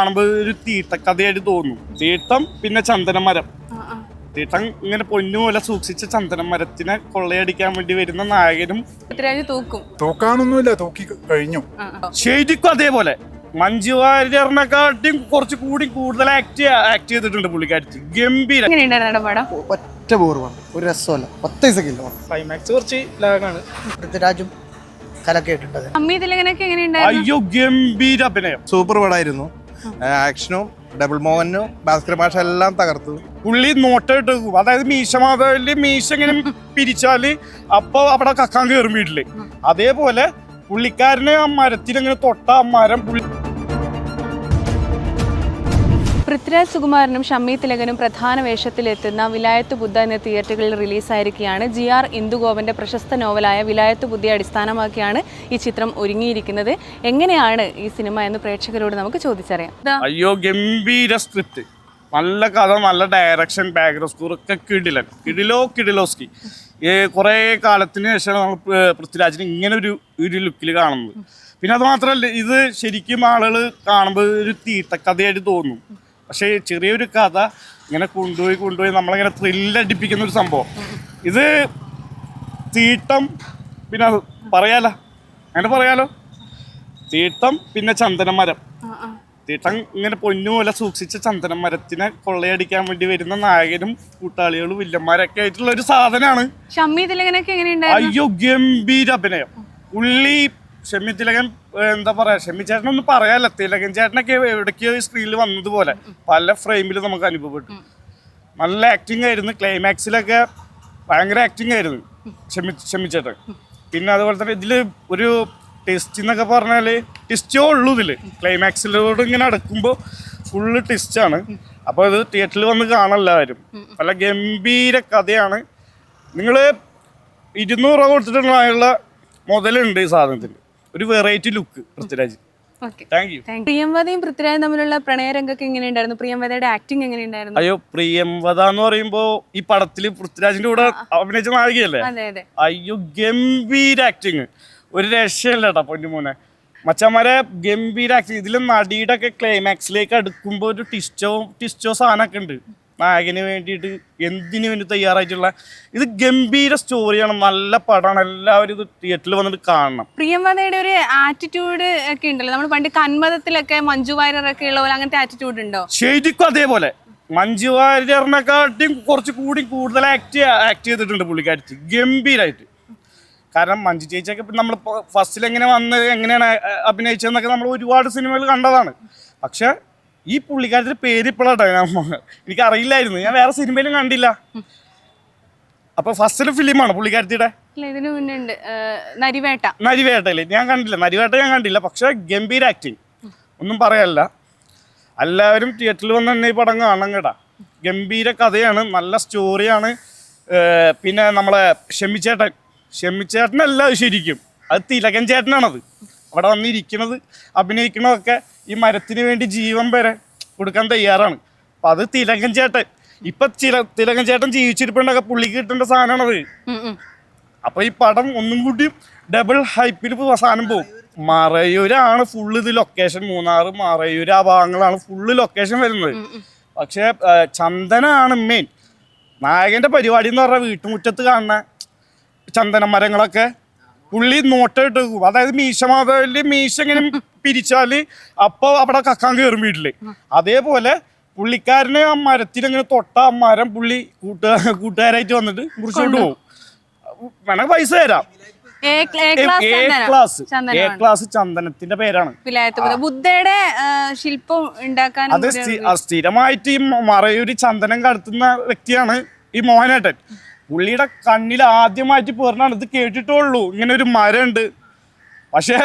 കാണുമ്പോൾ ഒരു തീട്ടക്കഥയായിട്ട് തോന്നും. തീട്ടം പിന്നെ ചന്ദനമരം. തീട്ടം ഇങ്ങനെ പൊന്നുപോലെ സൂക്ഷിച്ച ചന്ദനമരത്തിനെ കൊള്ളയടിക്കാൻ വേണ്ടി വരുന്ന നായകനും പൃഥ്വിരാജ് തൂക്കും. തൂക്കാനൊന്നുമില്ല തൂക്കി കഴിഞ്ഞു. ശരിക്കും അതേപോലെ. മഞ്ജു വാര്യറിനെക്കാട്ടിയും കുറച്ച് കൂടി കൂടുതൽ ആക്ട് ആക്ട് ചെയ്തിട്ടുണ്ട് പുള്ളിക്കാരത്തി. ഗംഭീര ഒറ്റ ബോർവാണ് ഒരു രസമല്ല. പത്ത് പൈസക്കില്ല ക്ലൈമാക്സ് കുറച്ച് ലാഗാണ്. പൃഥ്വിരാജും കലക്കേട്ടുണ്ട് അയ്യോ ഗംഭീര അഭിനയം. സൂപ്പർ പടമായിരുന്നു. ആക്ഷനും ഡബിൾ മോഹനും ഭാസ്കര ഭാഷ എല്ലാം തകർത്തു പുള്ളി നോട്ടിട്ട്. അതായത് മീശ മാധവൽ മീശ ഇങ്ങനെ പിരിച്ചാൽ അപ്പൊ അവിടെ കക്കാൻ കയറും വീട്ടിൽ അതേപോലെ പുള്ളിക്കാരനെ ആ മരത്തിനങ്ങനെ തൊട്ട ആ മരം പുള്ളി പൃഥ്വിരാജ് സുകുമാരനും ഷമ്മി തിലകനും പ്രധാന വേഷത്തിലെത്തുന്ന വിലായത്ത് ബുദ്ധ എന്ന തിയേറ്ററുകളിൽ റിലീസായിരിക്കുകയാണ്. ജി ആർ ഇന്ദുഗോപന്റെ പ്രശസ്ത നോവലായ വിലായത്ത് ബുദ്ധയെ അടിസ്ഥാനമാക്കിയാണ് ഈ ചിത്രം ഒരുങ്ങിയിരിക്കുന്നത്. എങ്ങനെയാണ് ഈ സിനിമ എന്ന് പ്രേക്ഷകരോട് നമുക്ക് ചോദിച്ചറിയാം. അയ്യോ ഗംഭീര സ്ക്രിപ്റ്റ് നല്ല കഥ നല്ല ഡയറക്ഷൻ ബാക്ക്ഗ്രൗണ്ട് സ്കോർ ഒക്കെ കിടിലൻ. കിടിലോ കിടിലോസ്കി. കുറേ കാലത്തിന് ശേഷമാണ് നമ്മൾ പൃഥ്വിരാജിനെ ഇങ്ങനെ ഒരു ഒരു ലുക്കിൽ കാണുന്നത്. പിന്നെ അത് മാത്രമല്ല ഇത് ശരിക്കും ആളുകൾ കാണുമ്പോൾ ഒരു തീട്ടക്കഥയായിട്ട് തോന്നും. പക്ഷേ ചെറിയൊരു കഥ ഇങ്ങനെ കൊണ്ടുപോയി കൊണ്ടുപോയി നമ്മളിങ്ങനെ ത്രില്ലടിപ്പിക്കുന്ന ഒരു സംഭവം. ഇത് തീട്ടം പിന്നെ പറയാലോ? അങ്ങനെ പറയാലോ? തീട്ടം പിന്നെ ചന്ദനമരം. തീട്ടം ഇങ്ങനെ പൊന്നുപോലെ സൂക്ഷിച്ച ചന്ദനമരത്തിനെ കൊള്ളയടിക്കാൻ വേണ്ടി വരുന്ന നായകനും കൂട്ടാളികളും വില്ലന്മാരൊക്കെ ആയിട്ടുള്ള ഒരു സാധനമാണ്. അയ്യോ ഗംഭീര അഭിനയം. ഉള്ളി ഷെമ്മി തിലകൻ എന്താ പറയാ ഷെമ്മി ചേട്ടനൊന്നും പറയാല്ല തിലകൻ ചേട്ടനൊക്കെ എവിടേക്കോ സ്ക്രീനിൽ വന്നതുപോലെ പല ഫ്രെയിമിൽ നമുക്ക് അനുഭവപ്പെട്ടു. നല്ല ആക്ടിങ് ആയിരുന്നു. ക്ലൈമാക്സിലൊക്കെ ഭയങ്കര ആക്ടിങ് ആയിരുന്നു ഷെമ്മി ഷെമ്മി ചേട്ടൻ. പിന്നെ അതുപോലെ തന്നെ ഇതിൽ ഒരു ടെസ്റ്റ് എന്നൊക്കെ പറഞ്ഞാൽ ടെസ്റ്റോ ഉള്ളൂ ഇതിൽ ക്ലൈമാക്സിലോട് ഇങ്ങനെ അടുക്കുമ്പോൾ ഫുള്ള് ടെസ്റ്റാണ് അപ്പോൾ ഇത് തിയേറ്ററിൽ വന്ന് കാണാൻ നല്ല ഗംഭീര കഥയാണ്. നിങ്ങൾ ഇരുന്നൂറ് രൂപ കൊടുത്തിട്ടുള്ള മുതലുണ്ട് ഈ സാധനത്തിന്. ഒരു വെറൈറ്റി ലുക്ക് പൃഥ്വിരാജ്. പ്രിയംവതയും താങ്ക് യു പ്രിയംവദയും പൃഥ്വിരാജും തമ്മിലുള്ള പ്രണയരംഗൊക്കെ എങ്ങനെയുണ്ടായിരുന്നു? പ്രിയംവദയുടെ ആക്ടിങ് എങ്ങനെയുണ്ടായിരുന്നു? അയ്യോ പ്രിയംവദ എന്ന് പറയുമ്പോ ഈ പടത്തിൽ പൃഥ്വിരാജിന്റെ കൂടെ അഭിനയിച്ച നായികയല്ലേ അയ്യോ ഗംഭീര ആക്ടിങ് ഒരു രക്ഷയില്ല കേട്ടോ പൊന്നുമോനെ മച്ചന്മാരെ ഗംഭീര ആക്ടിങ് ഇതിലും നടിയുടെ ഒക്കെ ക്ലൈമാക്സിലേക്ക് അടുക്കുമ്പോ ഒരു ടിസ്റ്റോ ടിസ്റ്റോ സാധനമൊക്കെ ഉണ്ട്. നായകന് വേണ്ടിയിട്ട് എന്തിനു വേണ്ടി തയ്യാറായിട്ടുള്ള ഇത് ഗംഭീര സ്റ്റോറിയാണ് നല്ല പടമാണ്. എല്ലാവരും ഇത് തിയേറ്ററിൽ വന്നിട്ട് കാണണം. പ്രിയംവദയുടെ ഒരു ആറ്റിറ്റ്യൂഡ് ഒക്കെ ഉണ്ടല്ലോ. നമ്മൾ പണ്ട് കന്മതത്തിലൊക്കെ മഞ്ജു വാര്യറൊക്കെ ഉള്ള പോലെ അങ്ങനത്തെ ആറ്റിറ്റ്യൂഡ് ഉണ്ടോ? ശരിക്കും അതേപോലെ. മഞ്ജു വാര്യറിനെക്കാട്ടിയും കുറച്ച് കൂടി കൂടുതൽ ആക്ട് ആക്ട് ചെയ്തിട്ടുണ്ട് പുള്ളിക്കാരി ഗംഭീരായിട്ട്. കാരണം മഞ്ജു ചേച്ചിയൊക്കെ നമ്മൾ ഫസ്റ്റിൽ എങ്ങനെ വന്ന് എങ്ങനെയാണ് അഭിനയിച്ചതെന്നൊക്കെ നമ്മൾ ഒരുപാട് സിനിമകൾ കണ്ടതാണ്. പക്ഷെ ഈ പുള്ളിക്കാരത്തിന്റെ പേര് ഇപ്പോഴാട്ടോ ഞാൻ എനിക്ക് അറിയില്ലായിരുന്നു ഞാൻ വേറെ സിനിമയിലും കണ്ടില്ല. അപ്പൊ ഫസ്റ്റിലെ ഫിലിമാണ് പുള്ളിക്കാരത്തിയുടെ. ഇതിനു മുന്നേ ഉണ്ട്. നരിവേട്ട. നരിവേട്ടയില്ലേ ഞാൻ കണ്ടില്ല. നരിവേട്ട ഞാൻ കണ്ടില്ല. പക്ഷെ ഗംഭീര ആക്ടിങ് ഒന്നും പറയല്ല. എല്ലാവരും തിയേറ്ററിൽ വന്ന് തന്നെ ഈ പടം കാണണം കേട്ടാ. ഗംഭീര കഥയാണ്. നല്ല സ്റ്റോറിയാണ് പിന്നെ നമ്മളെ ഷെമിച്ചേട്ടൻ ഷെമിച്ചേട്ടനല്ല അത് ശരിക്കും. അത് തിലകൻ ചേട്ടനാണത്. അവിടെ വന്നിരിക്കുന്നത് അഭിനയിക്കുന്നതൊക്കെ ഈ മരത്തിന് വേണ്ടി ജീവൻ വരെ കൊടുക്കാൻ തയ്യാറാണ്. അപ്പം അത് തിലകൻ ചേട്ടൻ ഇപ്പൊ ചില തിലകൻ ചേട്ടൻ ജീവിച്ചിരിപ്പുണ്ടൊക്കെ പുള്ളിക്ക് കിട്ടേണ്ട സാധനമാണത്. അപ്പൊ ഈ പടം ഒന്നും കൂടി ഡബിൾ ഹൈപ്പിൽ സാധനം പോകും മറയൂരാണ് ഫുള്ള് ഇത് ലൊക്കേഷൻ മൂന്നാറ് മറയൂര് ആ ഭാഗങ്ങളാണ് ഫുള്ള് ലൊക്കേഷൻ വരുന്നത്. പക്ഷെ ചന്ദനാണ് മെയിൻ നായകന്റെ പരിപാടി എന്ന് പറഞ്ഞാൽ വീട്ടുമുറ്റത്ത് കാണുന്ന ചന്ദന മരങ്ങളൊക്കെ പുള്ളി നോട്ടിട്ട്. അതായത് മീശ മാതാവിൽ മീശ ഇങ്ങനെ പിരിച്ചാൽ അപ്പൊ അവിടെ കക്കാൻ കയറും വീട്ടിൽ. അതേപോലെ പുള്ളിക്കാരനെ ആ മരത്തിലിങ്ങനെ തൊട്ട ആ മരം പുള്ളി കൂട്ട കൂട്ടുകാരായിട്ട് വന്നിട്ട് മുറിച്ചോണ്ട് പോകും. വേണമെങ്കിൽ പൈസ തരാം. A ക്ല- A A class A. Class ചന്ദനത്തിന്റെ പേരാണ്. ബുദ്ധയുടെ ശില്പം ഉണ്ടാക്കാൻ അത് സ്ഥിരമായിട്ട് ഈ മറയൂര് ചന്ദനം കടത്തുന്ന വ്യക്തിയാണ് ഈ മോഹനേട്ടൻ. പുള്ളിയുടെ കണ്ണിൽ ആദ്യമായിട്ട് പേർന്നാണ് ഇത് കേട്ടിട്ടുള്ളൂ ഇങ്ങനെ ഒരു മരം ഉണ്ട് പക്ഷേ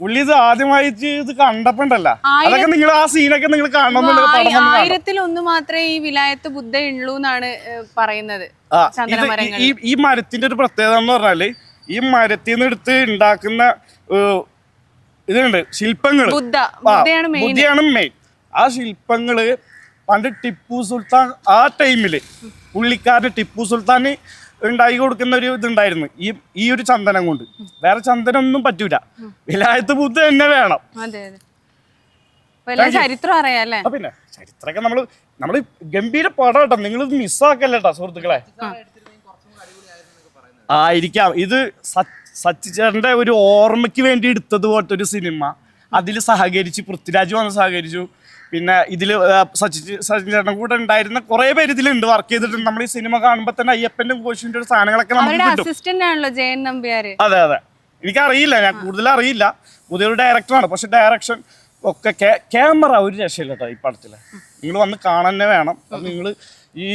പുള്ളി ഇത് ആദ്യമായിട്ട് ഇത് കണ്ടപ്പോണ്ടല്ല. അതൊക്കെ നിങ്ങൾ ആ സീനൊക്കെ നിങ്ങൾ കാണണമെന്നുള്ള പടം ഒന്ന് ആയിരത്തിൽ ഒന്ന് മാത്രമേ ഈ വിലായത്ത് ബുദ്ധ ഉള്ളൂ എന്നാണ് പറയുന്നത്. ഈ- ഈ മരത്തിന്റെ ഒരു പ്രത്യേകത എന്ന് പറഞ്ഞാൽ ഈ മരത്തിൽ നിന്ന് എടുത്ത് ഉണ്ടാക്കുന്ന ഇതുണ്ട് മെയിൻ ബുദ്ധിയാണ് മെയിൻ ആ ശില്പങ്ങൾ പണ്ട് ടിപ്പു സുൽത്താൻ ആ ടൈമിൽ പുള്ളിക്കാരൻ ടിപ്പു സുൽത്താന് ഉണ്ടാക്കി കൊടുക്കുന്ന ഒരു ഇതുണ്ടായിരുന്നു. ഈ ഈ ഒരു ചന്ദനം കൊണ്ട്. വേറെ ചന്ദനം ഒന്നും പറ്റൂല. വിലായത്ത് ബുദ്ധ തന്നെ വേണം. അതെ അതെ. അപ്പൊ ചരിത്രം അറിയാല്ലേ പിന്നെ ചരിത്രമൊക്കെ നമ്മൾ നമ്മൾ ഗംഭീര പടം കേട്ടോ. നിങ്ങൾ മിസ്സാക്കല്ലേട്ടാ സുഹൃത്തുക്കളെ? ആയിരിക്കാം. ഇത് സച്ചിച്ചേട്ടന്റെ ഒരു ഓർമ്മയ്ക്ക് വേണ്ടി എടുത്തത് പോലത്തെ ഒരു സിനിമ. അതിൽ സഹകരിച്ച് പൃഥ്വിരാജ് വന്ന് സഹകരിച്ചു. പിന്നെ ഇതിൽ സച്ചി സച്ചിൻ ചേട്ടൻ കൂടെ ഉണ്ടായിരുന്ന കുറെ പേര് ഇതിലുണ്ട് വർക്ക് ചെയ്തിട്ടുണ്ട്. നമ്മൾ ഈ സിനിമ കാണുമ്പോൾ തന്നെ അയ്യപ്പന്റെ കോശിന്റെ ഒരു സാധനങ്ങളൊക്കെ നമുക്ക് അവരുടെ കിട്ടും. അസിസ്റ്റന്റ് ആണല്ലോ ജയൻ നമ്പ്യാര്. അതെ അതെ. എനിക്കറിയില്ല ഞാൻ കൂടുതൽ അറിയില്ല. പുതിയൊരു ഡയറക്ടറാണ് പക്ഷെ ഡയറക്ഷൻ ഒക്കെ ക്യാമറ ഒരു രക്ഷയില്ല കേട്ടോ ഈ പടത്തിൽ. നിങ്ങൾ വന്ന് കാണാൻ തന്നെ വേണം. നിങ്ങൾ ഈ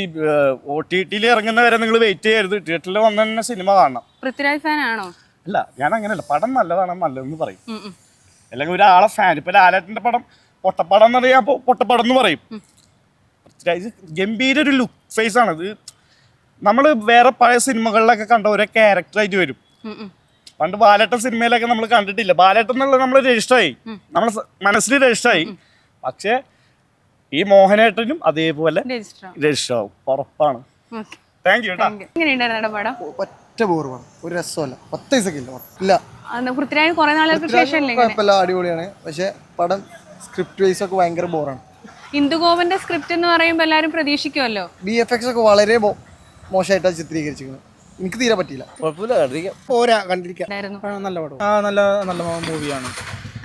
ഒ ടി ടിയിൽ ഇറങ്ങുന്നവരെ നിങ്ങൾ വെയിറ്റ് ചെയ്യരുത്. തിയേറ്ററിൽ വന്ന് തന്നെ സിനിമ കാണണം. പൃഥ്വിരാജ് ഫാൻ ആണോ അല്ല ഞാൻ അങ്ങനെയല്ല. പടം നല്ലതാണ് നല്ലതെന്ന് പറയും. അല്ലെങ്കിൽ ഒരാളെ ഫാൻ ഇപ്പൊ ലാലേട്ടന്റെ പടം പൊട്ടപ്പടം എന്ന് പറയാ. പൊട്ടപ്പാടം എന്ന് പറയും ഗംഭീര ഒരു ലുക്ക് ഫേസ് ആണ്. ഇത് നമ്മൾ വേറെ പഴയ സിനിമകളിലൊക്കെ കണ്ട ഒരേ ക്യാരക്ടറായിട്ട് വരും. പണ്ട് ബാലേട്ടൻ സിനിമയിലൊക്കെ നമ്മൾ കണ്ടിട്ടില്ല. ബാലേട്ടൻ എന്നുള്ള നമ്മൾ രജിസ്റ്ററായി നമ്മൾ മനസ്സിൽ രജിസ്റ്ററായി പക്ഷേ ഈ മോഹനേട്ടനും അതേപോലെ രജിസ്റ്റർ രജിസ്റ്റർ ആവും. ഉറപ്പാണ്. താങ്ക് യു ഒറ്റ ഒരു രസമല്ല. പത്ത് പൈസക്കില്ല ഇല്ല. അന്ന് പൃഥ്വിരാജ് കുറെ നാളുകൾക്ക് ശേഷം? അടിപൊളിയാണ്. പക്ഷെ പടം സ്ക്രിപ്റ്റ് വൈസ് ഒക്കെ ഭയങ്കര ബോറാണ്. ഇന്ദുഗോപന്റെ സ്ക്രിപ്റ്റ് എന്ന് പറയുമ്പോൾ എല്ലാവരും പ്രതീക്ഷിക്കുമല്ലോ ബി എഫ് എക്സ് ഒക്കെ വളരെ മോ- മോശമായിട്ടാണ് ചിത്രീകരിച്ചിരിക്കുന്നത്. എനിക്ക് തീരെ പറ്റിയില്ല. പോരാ കണ്ടിരിക്കാം. ഉണ്ടായിരുന്നു. ആ, നല്ല പടം. ആ നല്ല നല്ല മൂവിയാണ്.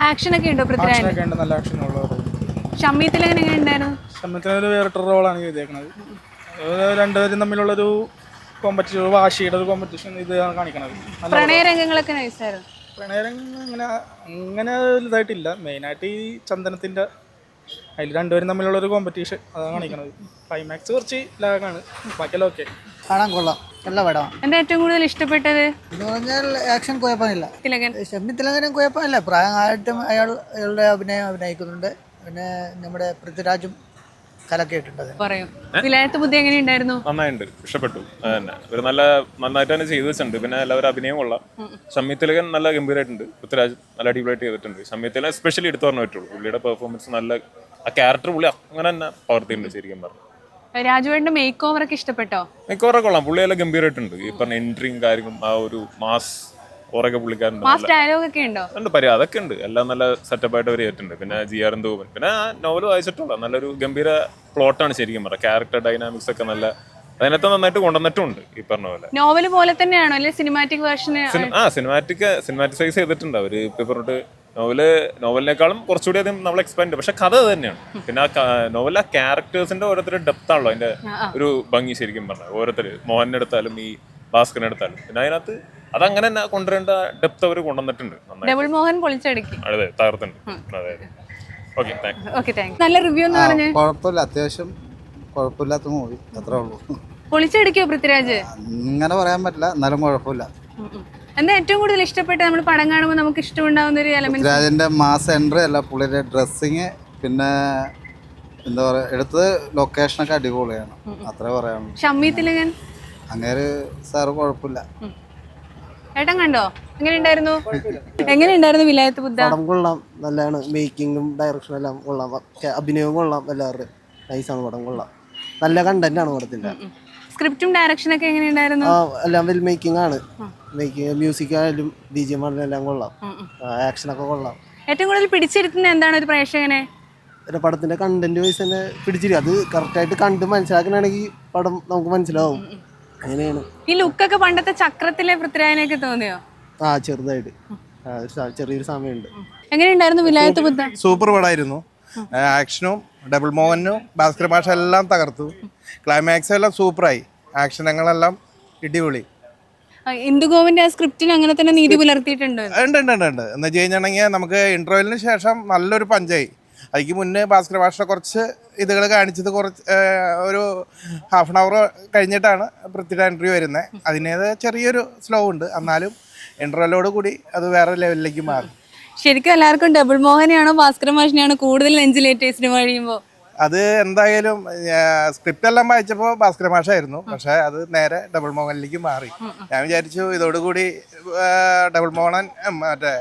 ആക്ഷൻ ഒക്കെ ഉണ്ടോ പൃഥ്വിരാജ്? ആക്ഷനൊക്കെ ഉണ്ട് നല്ല ആക്ഷൻ ഉള്ള റോൾ ഷമ്മി തിലകൻ എങ്ങനെ ഉണ്ടായിരുന്നു? ശ്രമത്തിന് ഒരു വേറിട്ടൊരു റോളാണ് ചെയ്തേക്കുന്നത് അത് രണ്ടുപേരും തമ്മിലുള്ളൊരു കോമ്പറ്റീഷൻ വാശിയുടെ ഒരു കോമ്പറ്റീഷൻ ഇത് കാണിക്കണത്. നല്ല പ്രണയ രംഗങ്ങളൊക്കെ നൈസായിരുന്നു പ്രണയം അങ്ങനെ അങ്ങനെ ഇതായിട്ടില്ല. മെയിനായിട്ട് ഈ ചന്ദനത്തിന്റെ അതിൽ രണ്ടുപേരും തമ്മിലുള്ള ഒരു കോമ്പറ്റീഷൻ അതാണ് കാണിക്കണത്. ക്ലൈമാക്സ് കുറച്ച് ലാഗാണ്. ബാക്കിയെല്ലാം ഓക്കെ കാണാൻ കൊള്ളാം. നല്ല പടമാണ് എന്താ ഏറ്റവും കൂടുതൽ ഇഷ്ടപ്പെട്ടത്? എന്ന് പറഞ്ഞാൽ ആക്ഷൻ കുഴപ്പമില്ല. തിലകൻ. ഷമ്മി തിലകനും കുഴപ്പമില്ല. പ്രായമായിട്ടും അയാൾ അയാളുടെ അഭിനയം അഭിനയിക്കുന്നുണ്ട്. പിന്നെ നമ്മുടെ പൃഥ്വിരാജും കലക്കിയിട്ടുണ്ട്. പറയൂ. വിലായത്ത് ബുദ്ധി എങ്ങനെയുണ്ടായിരുന്നു? നന്നായിട്ടുണ്ട് ഇഷ്ടപ്പെട്ടു. അതന്നെ. ഒരു നല്ല നന്നായിട്ട് തന്നെ ചെയ്തു വെച്ചിട്ടുണ്ട്. പിന്നെ എല്ലാവരും അഭിനയം കൊള്ളാം. ഷമ്മി തിലകൻ നല്ല ഗംഭീരമായിട്ടുണ്ട് പൃഥ്വിരാജ് നല്ല അടിപൊളിയായിട്ട് ചെയ്തിട്ടുണ്ട്. ഷമ്മി തിലകൻ എസ്പെഷ്യലി എടുത്തു പറഞ്ഞു പറ്റുള്ളൂ. പുള്ളിയുടെ പെർഫോമൻസ് നല്ല ആ ക്യാരക്ടർ പുള്ളി അങ്ങനെ തന്നെ പകർത്തിയിട്ടുണ്ട് ശരിക്കും പറഞ്ഞു രാജുവേണ്ട മേക്ക് ഓവർ ഒക്കെ ഇഷ്ടപ്പെട്ടോ? മേക്കോവർ കൊള്ളാം. പുള്ളി എല്ലാം ഗംഭീരമായിട്ടുണ്ട് ഈ പറഞ്ഞ എൻട്രിയും കാര്യങ്ങളും ആ ഒരു മാസ് ഓറൊക്കെ പുള്ളിക്കാരുണ്ട് മാസ് ഡയലോഗ് ഒക്കെ ഉണ്ടോ? ഉണ്ട് പരി അതൊക്കെ ഉണ്ട്. എല്ലാം നല്ല സെറ്റപ്പ് ആയിട്ട് അവർ ഏറ്റുണ്ട് പിന്നെ ജി ആർ എന്തോപൻ പിന്നെ നോവൽ വായിച്ചിട്ടുള്ള നല്ലൊരു ഗംഭീര പ്ലോട്ടാണ് ശരിക്കും പറയാം ക്യാരക്ടർ ഡൈനാമിക്സ് ഒക്കെ നല്ല അതിനകത്ത് നന്നായിട്ട് കൊണ്ടുവന്നിട്ടുണ്ട് ഈ പറഞ്ഞ പോലെ. നോവൽ പോലെ തന്നെയാണോ? അല്ലെ സിനിമാറ്റിക് വേർഷൻ ആ സിനിമാറ്റിക് സിനിമാറ്റിസൈസ് ചെയ്തിട്ടുണ്ട് അവർ. ഇപ്പൊ പറഞ്ഞിട്ട് നോവൽ നോവലിനേക്കാളും കുറച്ചുകൂടി അധികം നമ്മൾ എക്സ്പാൻഡ് പക്ഷെ കഥ അത് തന്നെയാണ്. പിന്നെ ആ നോവലിലെ ക്യാരക്ടേഴ്സിന്റെ ഓരോരുത്തരുടെ ഡെപ്ത് ആണല്ലോ. അതിന്റെ ഒരു ഭംഗി ശരിക്കും പറഞ്ഞത് ഓരോരുത്തർ മോഹനെടുത്താലും ഈ ഭാസ്കരനെ എടുത്താലും. പിന്നെ അതിനകത്ത് അതങ്ങനെ തന്നെ കൊണ്ടുവരേണ്ട ഡെപ്ത് അവർ കൊണ്ടുവന്നിട്ടുണ്ട്. ഡബിൾ മോഹൻ പൊളിച്ചടുക്കി. അതെ തകർത്തുണ്ട് അതെ ഓക്കെ നല്ല റിവ്യൂ എന്ന് പറഞ്ഞ്. കുഴപ്പമില്ല. അത്യാവശ്യം കുഴപ്പമില്ലാത്ത മൂവി അത്രേ ഉള്ളൂ. പൊളിച്ചെടുക്കോ പൃഥ്വിരാജ്? അങ്ങനെ പറയാൻ പറ്റില്ല. എന്നാലും കുഴപ്പമില്ല. എന്താ ഏറ്റവും കൂടുതൽ ഇഷ്ടപ്പെട്ട നമ്മൾ പടം കാണുമ്പോൾ നമുക്ക് ഇഷ്ടമുണ്ടാവുന്ന ഒരു എലമെന്റ് രാജന്റെ മാസ് എൻട്രി അല്ല പുള്ളിയുടെ ഡ്രസ്സിങ് പിന്നെ എന്താ പറയാ എടുത്തത് ലൊക്കേഷനൊക്കെ അടിപൊളിയാണ്. അത്രേ പറയാനുള്ളൂ. ഷമ്മി തിലകൻ അങ്ങേര് സാറ് കുഴപ്പമില്ല. ഏട്ടൻ കണ്ടോ? എങ്ങനെയുണ്ടായിരുന്നു? എങ്ങനെയുണ്ടായിരുന്നു വിലായത്ത് ബുദ്ധ? പടം കൊള്ളാം നല്ലതാണ്. മേക്കിങ്ങും ഡയറക്ഷനും എല്ലാം കൊള്ളാം. അഭിനയവും കൊള്ളാം എല്ലാവരുടെയും നൈസാണ് പടം കൊള്ളാം. നല്ല കണ്ടന്റ് ആണ് പടത്തിന്റെ. സ്ക്രിപ്റ്റും ഡയറക്ഷനും ഒക്കെ എങ്ങനെയുണ്ടായിരുന്നു? ആ എല്ലാം വെൽ മേക്കിംഗ് ആണ്. മേക്കിംഗ് മ്യൂസിക് ആയാലും ബി ജി എം ആണെങ്കിലും എല്ലാം കൊള്ളാം ആക്ഷനൊക്കെ കൊള്ളാം. ഏറ്റവും കൂടുതൽ പിടിച്ചിരുത്തുന്ന എന്താണ് ഒരു പ്രേക്ഷകനെ? പിന്നെ പടത്തിന്റെ കണ്ടന്റ് വൈസ് തന്നെ പിടിച്ചിരിക്കും. അത് കറക്റ്റായിട്ട് കണ്ട് മനസ്സിലാക്കണമെങ്കിൽ പടം നമുക്ക് മനസ്സിലാവും. അങ്ങനെയാണ്. ഈ ലുക്കൊക്കെ പണ്ടത്തെ ചക്രത്തിലെ പൃഥ്വിരാജിനെയൊക്കെ തോന്നിയോ? ആ ചെറുതായിട്ട്. ആ, ഒരു സ- ചെറിയൊരു സമയമുണ്ട്. എങ്ങനെയുണ്ടായിരുന്നു വിലായത്ത് ബുദ്ധ സൂപ്പർ പടായിരുന്നു ആക്ഷനും ഡബിൾ മോഹനും ഭാസ്കർ ഭാഷ എല്ലാം തകർത്തു. ക്ലൈമാക്സ് എല്ലാം സൂപ്പറായി ആക്ഷനങ്ങളെല്ലാം ഇടിപൊളി ആ, ഇന്ദുഗോവിന്റെ ആ സ്ക്രിപ്റ്റിന് അങ്ങനെ തന്നെ നീതി പുലർത്തിയിട്ടുണ്ട്? ഉണ്ട് ഉണ്ട് ഉണ്ട് ഉണ്ട്. എന്ന് വെച്ച് കഴിഞ്ഞിട്ടുണ്ടെങ്കിൽ നമുക്ക് ഇന്റർവെല്ലിന് ശേഷം നല്ലൊരു പഞ്ചായി. അതിക്ക് മുന്നേ ഭാസ്കര ഭാഷ കുറച്ച് ഇതുകൾ കാണിച്ചത് കുറച്ച് ഒരു ഹാഫ് ആൻ അവർ കഴിഞ്ഞിട്ടാണ് പൃഥ്വിയുടെ എൻട്രി വരുന്നത് അതിനേത് ചെറിയൊരു സ്ലോ ഉണ്ട്. എന്നാലും ഇന്റർവെല്ലോട് കൂടി അത് വേറെ ലെവലിലേക്ക് മാറും. ശരിക്കും എല്ലാവർക്കും ഡബിൾ മോഹനെയാണോ ഭാസ്കര മാഷിനെയാണോ കൂടുതൽ നെഞ്ചിലേറ്റ് സിനിമ കഴിയുമ്പോൾ അത് എന്തായാലും സ്ക്രിപ്റ്റ് എല്ലാം വായിച്ചപ്പോൾ ഭാസ്കര മാഷായിരുന്നു. പക്ഷെ അത് നേരെ ഡബിൾ മോഹനിലേക്ക് മാറി. ഞാൻ വിചാരിച്ചു ഇതോടുകൂടി ഡബിൾ മോഹൻ മറ്റേ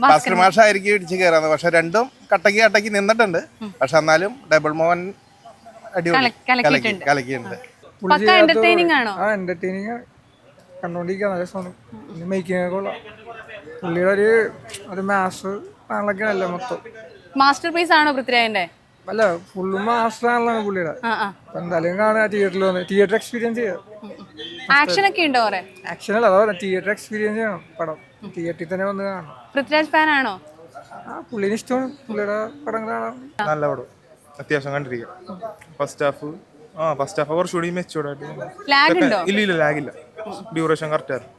ഭാസ്കര മാഷായിരിക്കും ഇടിച്ച് കയറാന്ന് പക്ഷെ രണ്ടും കട്ടക്ക് കട്ടക്ക് നിന്നിട്ടുണ്ട്. പക്ഷെ എന്നാലും ഡബിൾ മോൻ അടിപൊളി. കലക്കിയിട്ടുണ്ട്. നല്ല പുള്ളിയുടെ ഒരു ഒരു അല്ല മൊത്തം. മാസ്റ്റർ പീസ് ആണോ പൃഥ്വിരാജിന്റെ? അല്ല ഫുള്ള് മാസ്റ്റർ ആണല്ലോ പുള്ളിയുടെ. ആ ആ. എന്തായാലും കാണുക തിയേറ്ററിൽ വന്ന്. തിയേറ്റർ എക്സ്പീരിയൻസ് ചെയ്യാം. ആക്ഷൻ ഒക്കെ ഉണ്ടോ ആക്ഷൻ അല്ല അതാ തിയേറ്റർ എക്സ്പീരിയൻസ് ചെയ്യണം പടം. തിയേറ്ററിൽ തന്നെ വന്ന് കാണണം. പൃഥ്വിരാജ് ഫാൻ ആണോ ആ പുള്ളിനെ ഇഷ്ടമാണ്. പുള്ളിയുടെ പടങ്ങൾ കാണാം നല്ല പടം. അത്യാവശ്യം കണ്ടിരിക്കാം. ഫസ്റ്റ് ഹാഫ് ആ ഫസ്റ്റ് ഹാഫ് കുറച്ചുകൂടി മെച്ചൂർഡ് ആയിട്ട് ഇല്ല ഇല്ല ഇല്ല ലാഗില്ല ഡ്യൂറേഷൻ കറക്റ്റ് ആയിരുന്നു.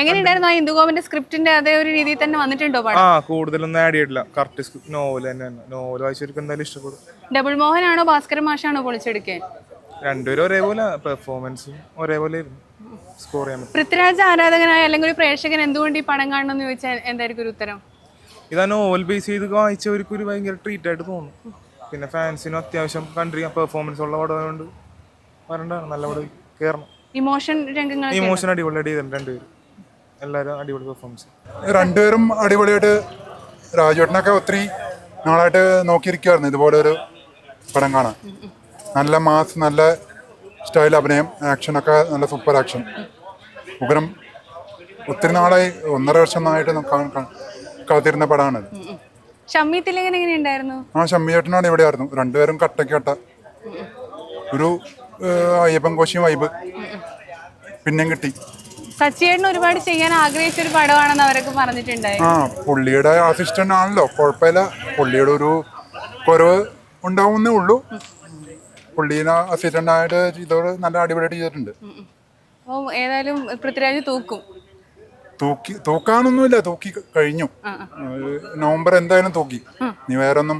എങ്ങനെയുണ്ടായിരുന്നു ആ ഇന്ദുഗോപന്റെ സ്ക്രിപ്റ്റിന്റെ അതേ ഒരു രീതിയിൽ തന്നെ വന്നിട്ടുണ്ടോ പടം? ആ കൂടുതലൊന്നും ആഡ് ചെയ്തിട്ടില്ല. കറക്റ്റ് നോവൽ തന്നെ നോവൽ വായിച്ചവർക്ക് എന്തായാലും ഇഷ്ടപ്പെടും. ഡബിൾ മോഹൻ ആണോ ഭാസ്കരൻ മാഷാണോ പൊളിച്ചെടുക്കേ? രണ്ടുപേരും ഒരേപോലെ പെർഫോമൻസും ഒരേപോലെ ആയിരുന്നു സ്കോർ ചെയ്യാൻ പറ്റും. പൃഥ്വിരാജ് ആരാധകനായ അല്ലെങ്കിൽ ഒരു പ്രേക്ഷകൻ എന്തുകൊണ്ട് ഈ പടം കാണണം എന്ന് ചോദിച്ചാൽ എന്തായിരിക്കും ഒരു ഉത്തരം? ഇതാ ഓൾ ബേസ് ചെയ്ത് വായിച്ചവർക്ക് ഒരു ഭയങ്കര ട്രീറ്റ് ആയിട്ട് തോന്നും. പിന്നെ ഫാൻസിനും അത്യാവശ്യം കൺട്രി പെർഫോമൻസ് ഉള്ള പടമായതുകൊണ്ട് വരണ്ടാണ് നല്ല പടം കയറണം ഇമോഷൻ രംഗങ്ങൾ ഇമോഷൻ അടിപൊളിയായിട്ട് ചെയ്തിട്ടുണ്ട് രണ്ടുപേരും. എല്ലാവരും അടിപൊളി പെർഫോമൻസ് രണ്ടുപേരും അടിപൊളിയായിട്ട് രാജുവേട്ടനൊക്കെ ഒത്തിരി നാളായിട്ട് നോക്കിയിരിക്കുമായിരുന്നു ഇതുപോലെ ഒരു പടം കാണാൻ. നല്ല മാസ് നല്ല സ്റ്റൈൽ അഭിനയം ആക്ഷനൊക്കെ നല്ല സൂപ്പർ ആക്ഷൻ ഉഗ്രം ഒത്തിരി നാളായി ഒന്നര വർഷമായിട്ട് കാത്തിരുന്ന പടമാണിത്. ഷമ്മി തിലകൻ എങ്ങനെയുണ്ടായിരുന്നു? ആ ഷമ്മിയേട്ടനാണ് ഇവിടെ ആയിരുന്നു. രണ്ടുപേരും കട്ടക്കട്ട കട്ട. ഒരു അയ്യപ്പൻ കോശി വൈബ് പിന്നെയും കിട്ടി. സച്ചിയേട്ടൻ ഒരുപാട് ചെയ്യാൻ ആഗ്രഹിച്ച ഒരു പടമാണെന്ന് അവരൊക്കെ പറഞ്ഞിട്ടുണ്ടായി. ആ പുള്ളിയുടെ അസിസ്റ്റന്റ് ആണല്ലോ. കുഴപ്പമില്ല. പുള്ളിയുടെ ഒരു കുറവ് ഉണ്ടാവുന്നേ ഉള്ളൂ. പുള്ളീനെ അസിസ്റ്റന്റ് ആയിട്ട് ചെയ്തോട് നല്ല അടിപൊളിയായിട്ട് ചെയ്തിട്ടുണ്ട്. അപ്പോൾ ഏതായാലും പൃഥ്വിരാജ് തൂക്കും. തൂക്കി തൂക്കാനൊന്നുമില്ല തൂക്കി കഴിഞ്ഞു. നവംബർ എന്തായാലും തൂക്കി. നീ വേറെ ഒന്നും